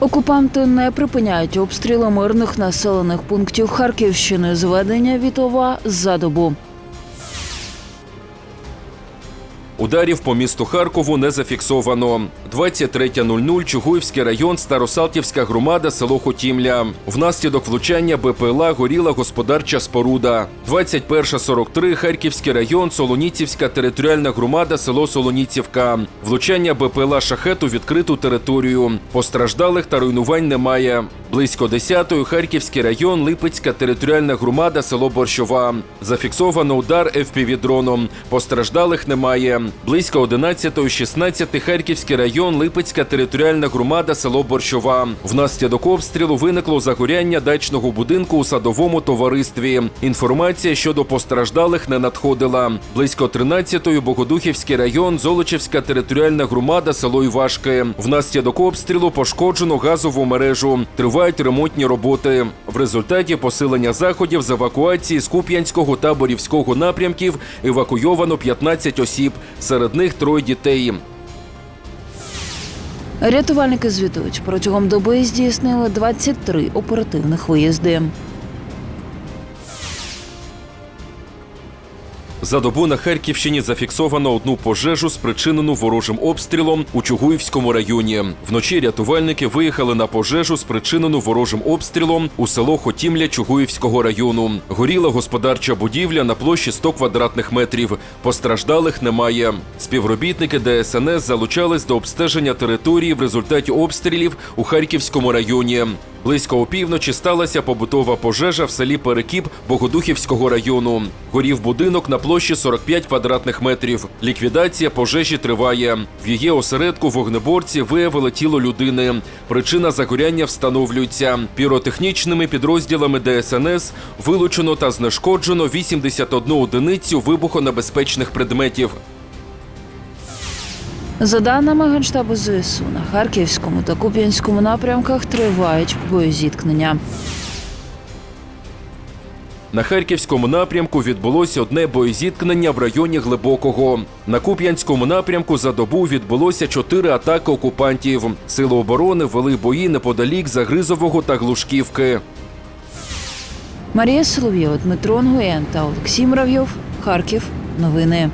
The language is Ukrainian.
Окупанти не припиняють обстріли мирних населених пунктів Харківщини. Зведення Вітова за добу. Ударів по місту Харкову не зафіксовано. 23.00 Чугуївський район, Старосалтівська громада, село Хотімля. Внаслідок влучання БПЛА горіла господарча споруда. 21.43 Харківський район, Солоніцівська територіальна громада, село Солоніцівка. Влучання БПЛА шахету відкриту територію. Постраждалих та руйнувань немає. Близько 10-ї Харківський район, Липецька територіальна громада, село Борщова. Зафіксовано удар ФПВ-дроном. Постраждалих немає. Близько 11-ї 16 Харківський район, Липецька територіальна громада, село Борщова. Внаслідок обстрілу виникло загоряння дачного будинку у садовому товаристві. Інформація щодо постраждалих не надходила. Близько 13-ї Богодухівський район, Золочівська територіальна громада, село Івашки. Внаслідок обстрілу пошкоджено газову мережу. Тривають ремонтні роботи. В результаті посилення заходів з евакуації з Куп'янського та Борівського напрямків евакуйовано 15 осіб, серед них троє дітей. Рятувальники звітують, протягом доби здійснили 23 оперативних виїзди. За добу на Харківщині зафіксовано одну пожежу, спричинену ворожим обстрілом у Чугуївському районі. Вночі рятувальники виїхали на пожежу, спричинену ворожим обстрілом у село Хотімля Чугуївського району. Горіла господарча будівля на площі 100 квадратних метрів. Постраждалих немає. Співробітники ДСНС залучались до обстеження території в результаті обстрілів у Харківському районі. Близько опівночі сталася побутова пожежа в селі Перекіп Богодухівського району. Горів будинок на площі 45 квадратних метрів. Ліквідація пожежі триває. В її осередку вогнеборці виявили тіло людини. Причина загоряння встановлюється. Піротехнічними підрозділами ДСНС вилучено та знешкоджено 81 одиницю вибухонебезпечних предметів. За даними Генштабу ЗСУ, на Харківському та Куп'янському напрямках тривають боєзіткнення. На харківському напрямку відбулося одне боєзіткнення в районі Глибокого. На Куп'янському напрямку за добу відбулося чотири атаки окупантів. Сили оборони вели бої неподалік Загризового та Глушківки. Марія Солов'єва, Дмитро Нгуєн та Олексій Муравйов. Харків. Новини.